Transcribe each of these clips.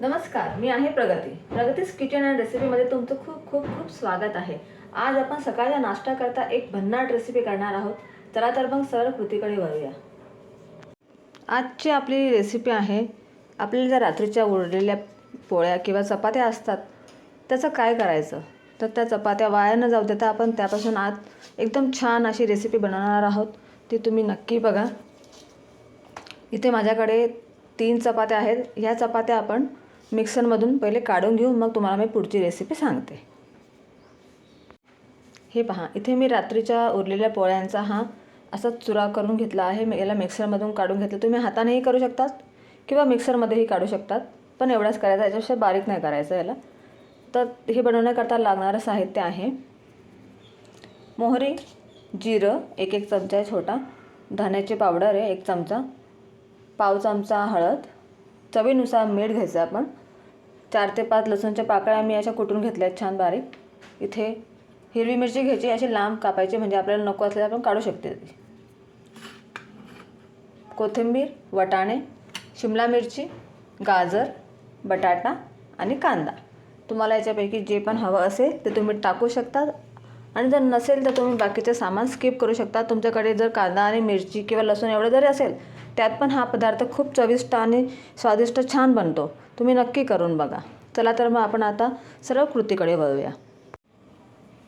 नमस्कार मी आहे प्रगती. प्रगतीस किचन अँड रेसिपीमध्ये तुमचं खूप खूप खूप स्वागत आहे. आज आपण सकाळच्या नाश्ता करता एक भन्नाट रेसिपी करणार आहोत. चला तर मग सरळ कृतीकडे वळूया. आजची आपली रेसिपी आहे आपल्याला ज्या रात्रीच्या उरलेल्या पोळ्या किंवा चपात्या असतात त्याचं काय करायचं? तर त्या चपात्या वाया न जाऊ देता आपण त्यापासून आज एकदम छान अशी रेसिपी बनवणार आहोत. ती तुम्ही नक्की बघा. इथे माझ्याकडे तीन चपात्या आहेत. ह्या चपात्या आपण मिक्सरमधून पहिले काढून घेऊ मग तुम्हाला मी पुढची रेसिपी सांगते. हे पहा इथे मी रात्रीच्या उरलेल्या पोळ्यांचा हा असा चुरा करून घेतला आहे. मी याला मिक्सरमधून काढून घेतलं. तुम्ही हातानेही करू शकतात किंवा मिक्सरमध्येही काढू शकतात पण एवढाच करायचा याच्यापेक्षा बारीक नाही करायचं याला. तर हे बनवण्याकरता लागणारं साहित्य आहे मोहरी जिरं एक एक चमचा आहे छोटा धान्याची पावडर आहे एक चमचा पाव चमचा हळद चवीनुसार मीठ घ्यायचं आपण चार ते पाच लसूणच्या पाकळ्या मी अशा कुटून घेतल्या आहेत छान बारीक. इथे हिरवी मिरची घ्यायची अशी लांब कापायची म्हणजे आपल्याला नको असल्यास आपण काढू शकते. कोथिंबीर वटाणे शिमला मिरची गाजर बटाटा आणि कांदा. तुम्हाला याच्यापैकी जे पण हवं असेल ते तुम्ही टाकू शकता. आणि जर नसेल तर तुम्ही बाकीचे सामान स्किप करू शकता. तुमच्याकडे जर कांदा आणि मिरची किंवा लसूण एवढं जरी असेल त्यात पण हा पदार्थ खूप चविष्ट आणि स्वादिष्ट छान बनतो. तुम्ही नक्की करून बघा. चला तर मग आपण आता सर्व कृतीकडे वळूया.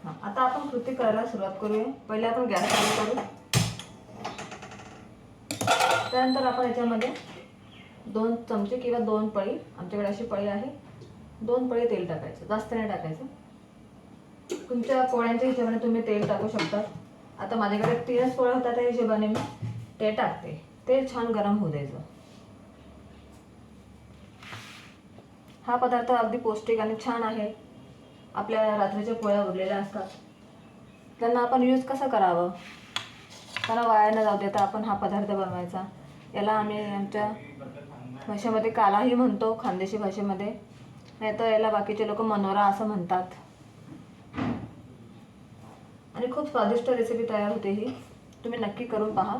हां आता आपण कृती करायला सुरुवात करूया. पहिले आपण गॅस चालू करू. त्यानंतर आपण याच्यामध्ये दोन चमचे किंवा दोन पळी आमच्याकडे अशी पळी आहे. दोन पळी तेल टाकायचं जास्त नाही टाकायचं. तुमच्या पोळ्यांच्या हिशोबाने तुम्ही तेल टाकू शकता. आता माझ्याकडे तीनच पोळ्या होतात त्या हिशोबाने मी ते टाकते. ते छान गरम होऊ द्यायचं. हा पदार्थ अगदी पौष्टिक आणि छान आहे. आपल्या रात्रीच्या पोळ्या उरलेल्या असतात. त्यांना आपण यूज कसं करावं? त्याला वाया न जाऊ देता आपण हा पदार्थ बनवायचा. याला आम्ही आमच्या भाषेमध्ये कालाही म्हणतो खानदेशी भाषेमध्ये. नाही तर याला बाकीचे लोक मनोरा असं म्हणतात. आणि खूप स्वादिष्ट रेसिपी तयार होते ही. तुम्ही नक्की करून पहा.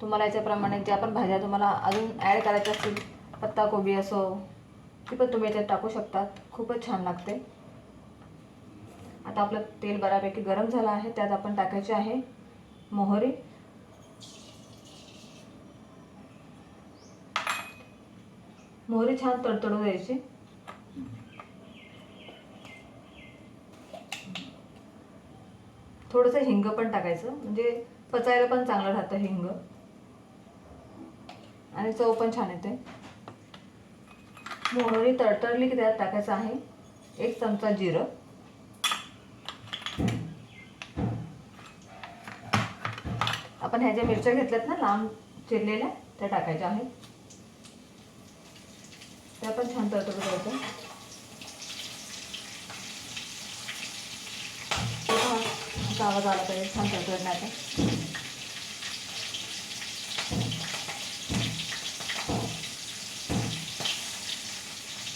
तुम्हाला याच्याप्रमाणे ज्या पण भाज्या तुम्हाला अजून ॲड करायच्या असतील पत्ताकोबी असो ती पण तुम्ही याच्यात टाकू शकतात. खूपच छान लागते. आता आपलं तेल बऱ्यापैकी गरम झालं आहे त्यात आपण टाकायचे आहे मोहरी. मोहरी छान तडतडू द्यायची. थोडंसं हिंग पण टाकायचं म्हणजे पचायला पण चांगलं राहतं हिंग. आणि चव पण छान येते. मोहरी तडतडली की त्यात टाकायचं आहे एक चमचा जिरं. आपण ह्या ज्या मिरच्या घेतल्यात ना लांब चिरलेल्या त्या टाकायच्या आहेत. त्या पण छान तडतडू द्यायचं आवाज आला पाहिजे छान तडतडण्याचा.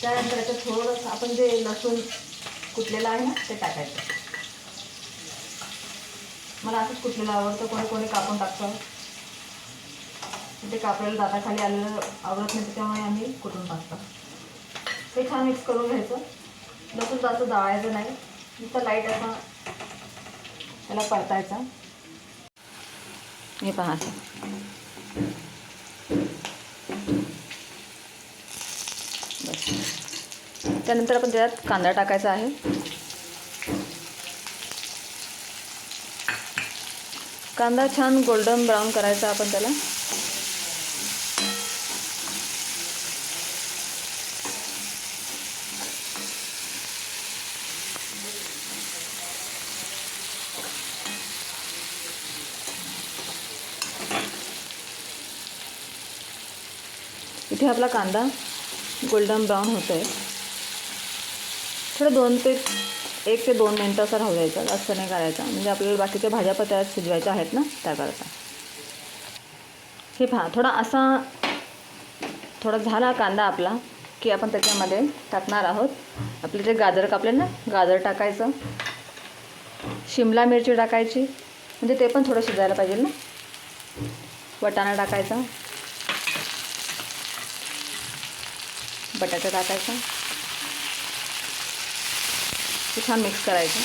त्यानंतर याच्यात थोडंसं आपण जे लसूण कुटलेलं आहे ना ते टाकायचं. मला असंच कुटलेलं आवडतं. कोणी कोणी कापून टाकतं. ते कापलेलं दाताखाली आलेलं आवडत नाही त्याच्यामुळे आम्ही कुटून टाकतो. ते छान मिक्स करून घ्यायचं. लसूण जास्त दळायचं नाही. नुसतं लाइट असं त्याला परतायचं. हे पहा असं. बस त्यानंतर आपण त्याच्यात कांदा टाकायचा आहे. कांदा छान गोल्डन ब्राऊन करायचा आपण त्याला. इथे आपला कांदा गोल्डन ब्राऊन होतो आहे थोडं दोन ते एक ते दोन मिनटं असं राहू द्यायचं. जास्त नाही करायचा. म्हणजे आपल्याला बाकीच्या भाज्या पण त्यात शिजवायच्या आहेत ना त्याकरता हे पहा थोडा असा थोडा झाला कांदा आपला की आपण त्याच्यामध्ये टाकणार आहोत. आपले जे गाजर कापले ना गाजर टाकायचं. शिमला मिरची टाकायची. म्हणजे ते पण थोडं शिजायला पाहिजे ना. वटाणा टाकायचा. बटाटा टाकायचा. ते छान मिक्स करायचं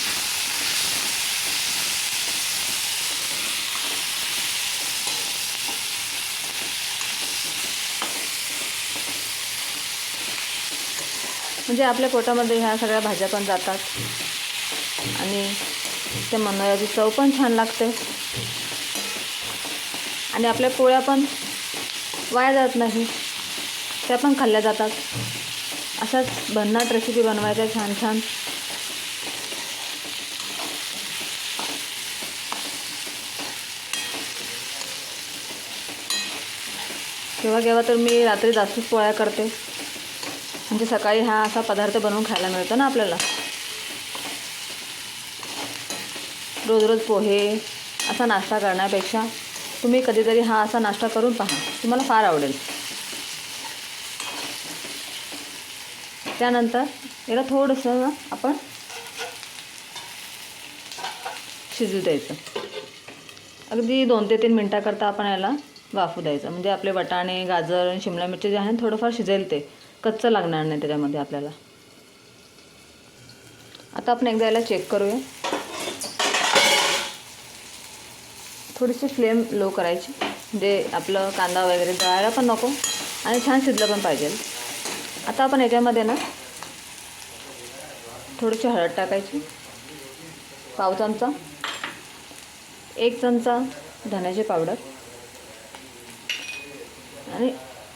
म्हणजे आपल्या पोटामध्ये ह्या सगळ्या भाज्या पण जातात. आणि त्या मनोयाची चव पण छान लागते. आणि आपल्या पोळ्या पण वाया जात नाही. त्या पण खाल्ल्या जातात. अशाच भन्नाट रेसिपी बनवायच्या छान छान. केव्हा केव्हा तर मी रात्री जास्तच पोळ्या करते. म्हणजे सकाळी हा असा पदार्थ बनवून खायला मिळतो ना आपल्याला. रोज रोज पोहे असा नाश्ता करण्यापेक्षा तुम्ही कधीतरी हा असा नाश्ता करून पहा. तुम्हाला फार आवडेल. त्यानंतर याला थोडंसं आपण शिजू द्यायचं. अगदी दोन ते तीन मिनटाकरता आपण याला वाफू द्यायचं. म्हणजे आपले वटाणे गाजर आणि शिमला मिरची जे आहे ना थोडंफार शिजेल ते कच्चं लागणार नाही त्याच्यामध्ये आपल्याला. आता आपण एकदा याला चेक करूया. थोडीशी फ्लेम लो करायची. म्हणजे आपलं कांदा वगैरे जळायला पण नको. आणि छान शिजलं पण पाहिजे. आता आपण याच्यामध्ये ना थोडीशी हळद टाकायची. पाव चमचा. एक चमचा धण्याची पावडर. आणि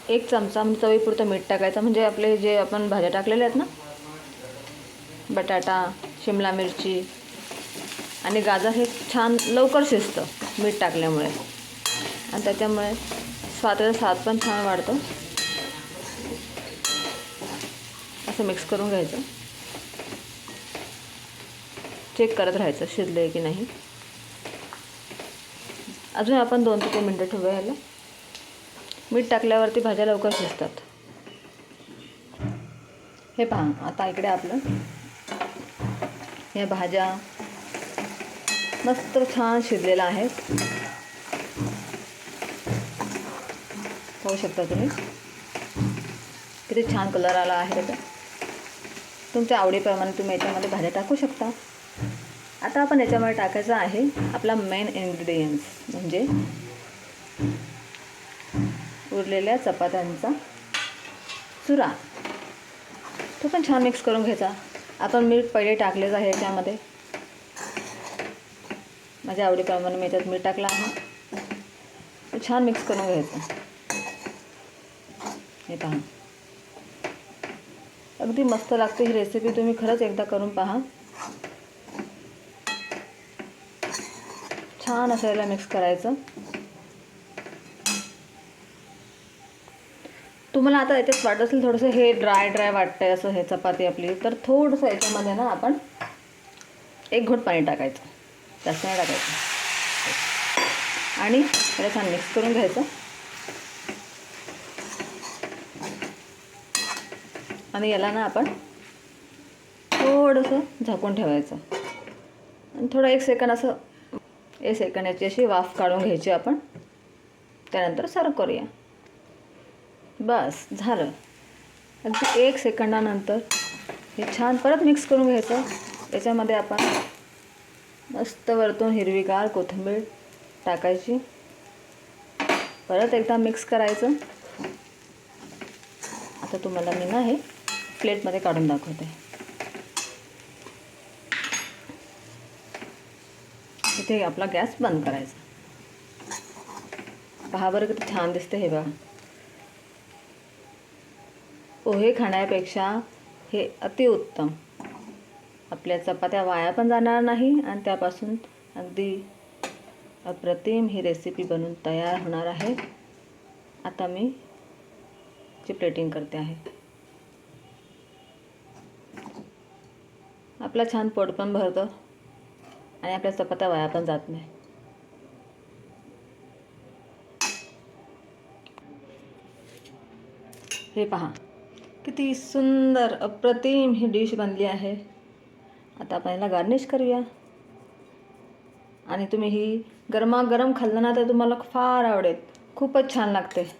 एक चमचा म्हणजे चवीपुरतं मीठ टाकायचं. म्हणजे आपले जे आपण भाज्या टाकलेल्या आहेत ना बटाटा शिमला मिरची आणि गाजर हे छान लवकर शिजतं मीठ टाकल्यामुळे. आणि त्याच्यामुळे स्वादाचा स्वाद पण छान वाढतो. असं मिक्स करून घ्यायचं. चेक करत राहायचं शिजलं आहे की नाही. अजून आपण दोन ते तीन मिनटं ठेवूया याला. मीठ टाकल्यावरती भाज्या लवकर शिजतात. हे पहा आता इकडे आपलं या भाज्या मस्त छान शिजलेल्या आहेत. पाहू शकता तुम्ही? किती छान कलर आला आहे त्याचा. तुमच्या आवडीप्रमाणे तुम्ही याच्यामध्ये भाज्या टाकू शकता. आता आपण याच्यामध्ये टाकायचं आहे आपला मेन इन्ग्रेडियंट्स म्हणजे उरलेल्या चपात्यांचा चुरा. तो पण छान मिक्स करून घ्यायचा. आपण मीठ पहिले टाकलेच आहे याच्यामध्ये. माझ्या आवडीप्रमाणे मी याच्यात मीठ टाकलं आहे. ते छान मिक्स करून घ्यायचं. हे पहा. अगदी मस्त लागते ही रेसिपी तुम्ही खरंच एकदा करून पहा. छान असं याला मिक्स करायचं. तुम्हाला आता याच्यात वाटत असेल थोडंसं हे ड्राय ड्राय वाटतंय असं हे चपाती आपली. तर थोडंसं याच्यामध्ये ना आपण एक घोट पाणी टाकायचं. जास्त नाही टाकायचं. आणि त्याला छान मिक्स करून घ्यायचं. आणि याला ना आपण थोडंसं झाकून ठेवायचं. आणि थोडं एक सेकंड असं एक सेकंड याची अशी वाफ काढून घ्यायची आपण. त्यानंतर सर्व करूया. बस झालं. अगदी एक सेकंदानंतर हे छान परत मिक्स करून घ्यायचं. याच्यामध्ये आपण मस्त वरतून हिरवीगार कोथिंबीर टाकायची. परत एकदा मिक्स करायचं. आता तुम्हाला मी ना हे प्लेटमध्ये काढून दाखवते. इथे आपला गॅस बंद करायचा. पहा बरं किती छान दिसते हे बघा. पोहे खाण्यापेक्षा हे अतिउत्तम आपल्या चपात्या वाया पण जाणार नाही आणि त्यापासून अगदी अप्रतिम ही रेसिपी बनून तयार होणार आहे. आता मी ची प्लेटिंग करते आहे. आपला छान पोट पण भरतं आणि आपल्या चपात्या वाया पण जात नाही. हे पहा. किती सुंदर अप्रतिम ही डिश बनली आहे. आता आपण याला गार्निश करूया. आणि तुम्ही ही गरमागरम खाल्लं ना तर तुम्हाला फार आवडेल. खूपच छान लागते.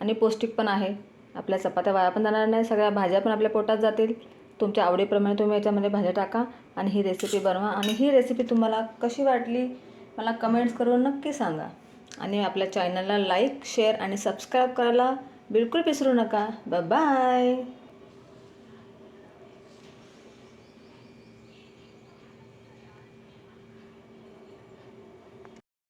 आणि पौष्टिक पण आहे. आपल्या चपात्या वाया पण जाणार नाही. सगळ्या भाज्या पण आपल्या पोटात जातील. तुमच्या आवडीप्रमाणे तुम्ही याच्यामध्ये भाज्या टाका आणि ही रेसिपी बनवा. आणि ही रेसिपी तुम्हाला कशी वाटली मला कमेंट्स करून नक्की सांगा. आणि आपल्या चॅनलला लाईक शेअर आणि सबस्क्राईब करायला बिलकुल विसरू नका. बाय